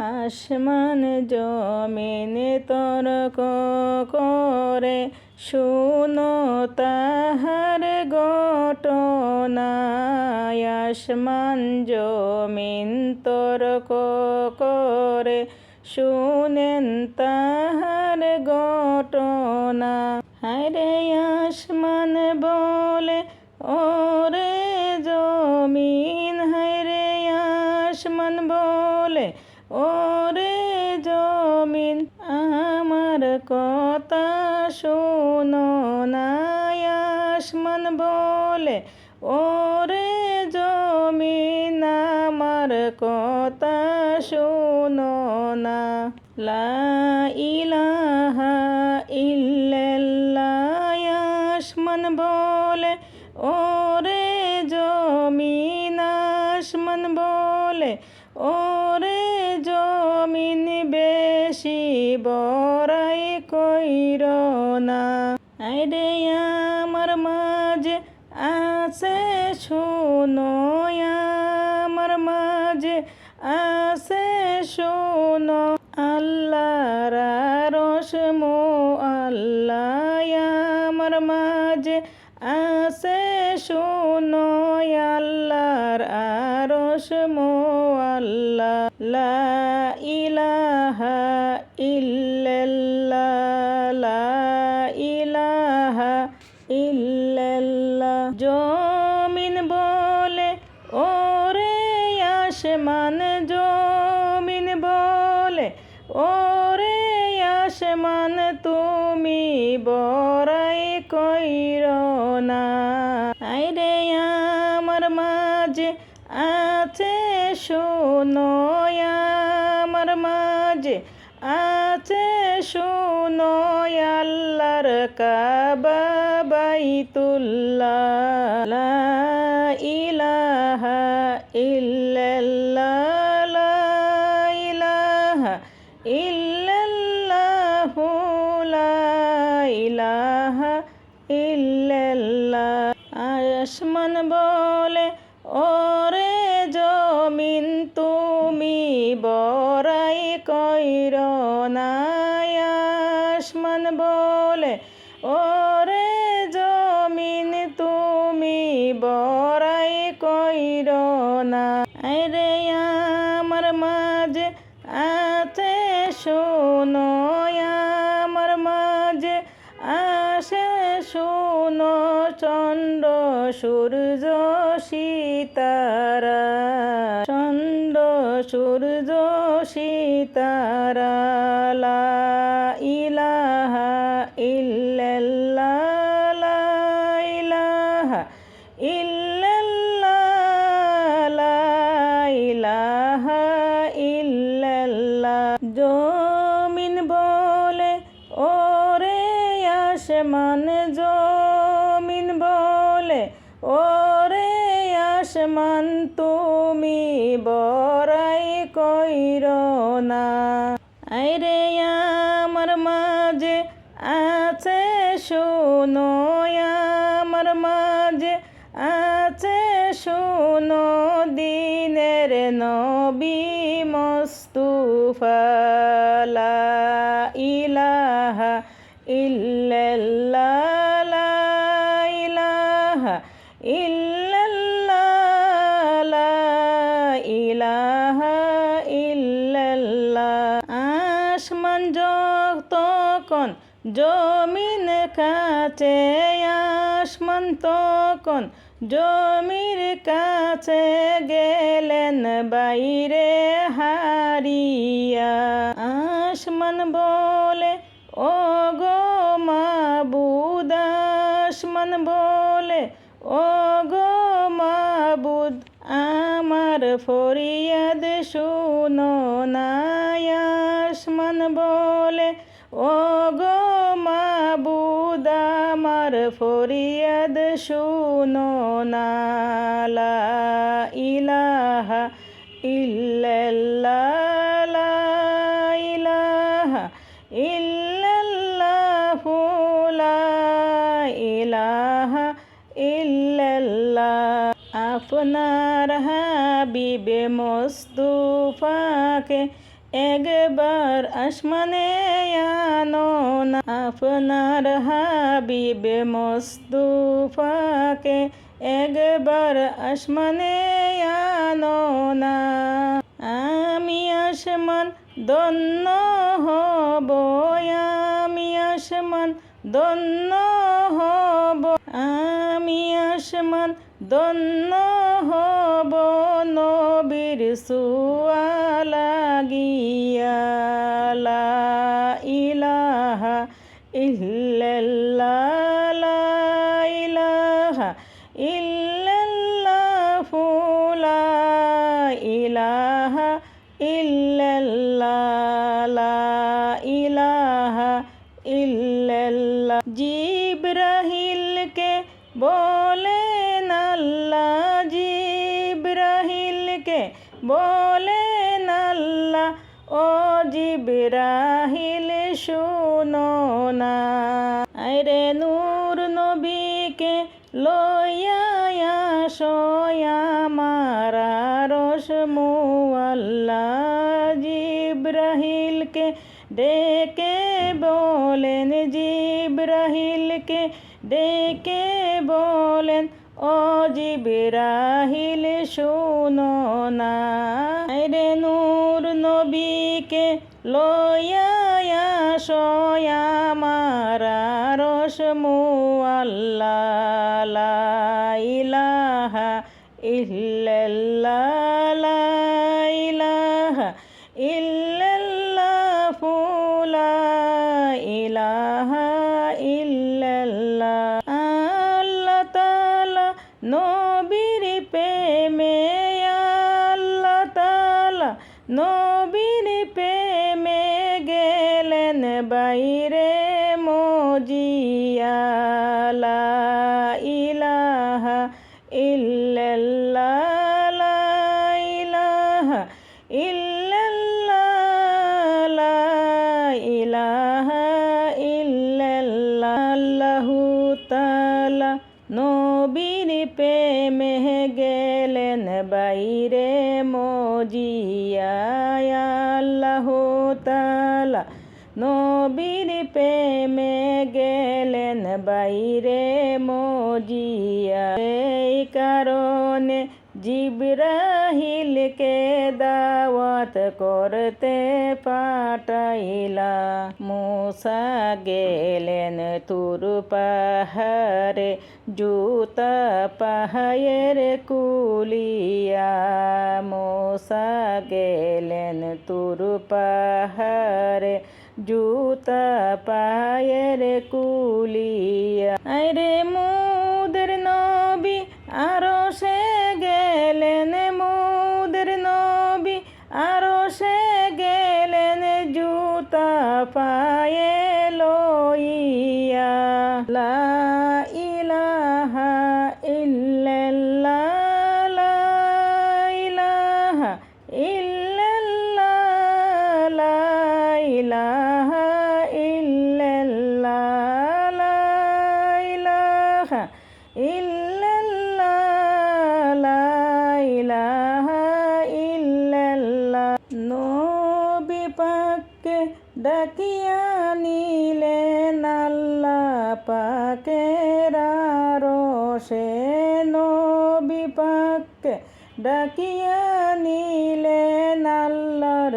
আসমান জমিনে তর্ক করে শুনো তাহার ঘটনা আসমান জমিন তর্ক করে শুনেন তাহার ঘটনা। হায়রে আসমান বলে, ওরে জমিন, হায়রে আসমান বলে ওরে জমিন, আমার কথা শোনো না, আসমান বলে। ওরে জমিন, আমার কথা শোনো না, লা আইরে আমার মাঝে আছে শোনো আমার মাঝে আছে শোনো। আল্লাহর রসমো আল্লাহ আমার মাঝে আছে শোনো। আল্লাহর আরসমো আল্লাহ। আসমান জমিন বলে, ওরে আসমান তুমি বড়াই কইর না। আইরে আমার মাঝে আছে, শোনো আমার মাঝে আছে, শোনো আল্লাহর কাবা বাইতুল্লাহ। ইল্লাল্লাহ লা ইলাহা ইল্লাল্লাহ লা বলে জমিন তুমি বড়াই কইর না। বলে ওরে শোনো চন্ড সূর্য সীতারা। চন্ড সূর্য সীতারা। আসমান তুমি বড়াই কইর না। আইরে আমার মাঝে আছে শোনো, আমার মাঝে আছে শোনো, দিনের নবী মস্তুফা। জমিন কাছে আসমান তখন জমির কাছে গেলেন বাইরে হারিয়া। আসমান বলে ও গো মাবুদ। আসমান বলে ও গো মাবুদ, আমার ফরিয়াদ শুনো না আসমান বলে ও গো ফরিয়াদ শুনো না, লা ইলাহা ইল্লাল্লাহ, লা ইলাহা ইল্লাল্লাহ লা ইলাহা ইল্লাল্লাহ। আপনার হাবিবে মোস্তফাকে একবার আসমানে আনো না আপনার হাবিব মস্তুফাকে একবার আসমানে আনো না। আমি আসমান দন্য হব, আমি আসমান দন্য হব, আমি আসমান দন্য হব, নবীর সুয়ালা ইল্লাল্লাহ লা ইলাহা ইল্লাল্লাহ। জিব্রাহিলকে বলেন আল্লাহ, জিব্রাহিলকে বলেন আল্লাহ, ও শুনো না। আরে নূর নবীকে লইয়া আসো আমার রস আল্লাহ জিব্রাহিলকে ডেকে বলেন, জিব্রাহিলকে ডেকে বলেন, ও জিব্রাহিল, শুনো না। রে নূর নবীকে লইয়া আসো আমার রস আল্লাহ ইলাহা ইল্লাল্লাহ। ইলাহা ইল্লাল্লাহ। আল্লাহ তাআলা নবীর প্রেমে আল্লাহ তাআলা নবীর প্রেমে গেলেন বাইরে মজিয়া। তাআলা নবীর প্রেমে গেলেন বাইরে মজিয়া আল্লাহু তাআলা। নবীর প্রেমে গেলেন বাইরে মজিয়া, এই কারণে জিব্রাহিলকে দাওয়াত করতে পাঠাইলা। মুসা গেলেন তুর পাহাড়ে, জুতা পাহায়ের কুলিয়া। মোসা গেলেন তুর পাহাড়ে, জুতা পায়ের কুলিয়া। আরে মুদের পায়ে লইয়া লা ইলাহা ইল্লাল্লাহ লা ইলাহা ইল্লাল্লাহ লা ইলাহা ইল্লাল্লাহ লা ইলাহা ডাকিয়া নিলেন আল্লাহ পাকের আরশে নবী পাককে ডাকিয়া নিলেন আল্লাহর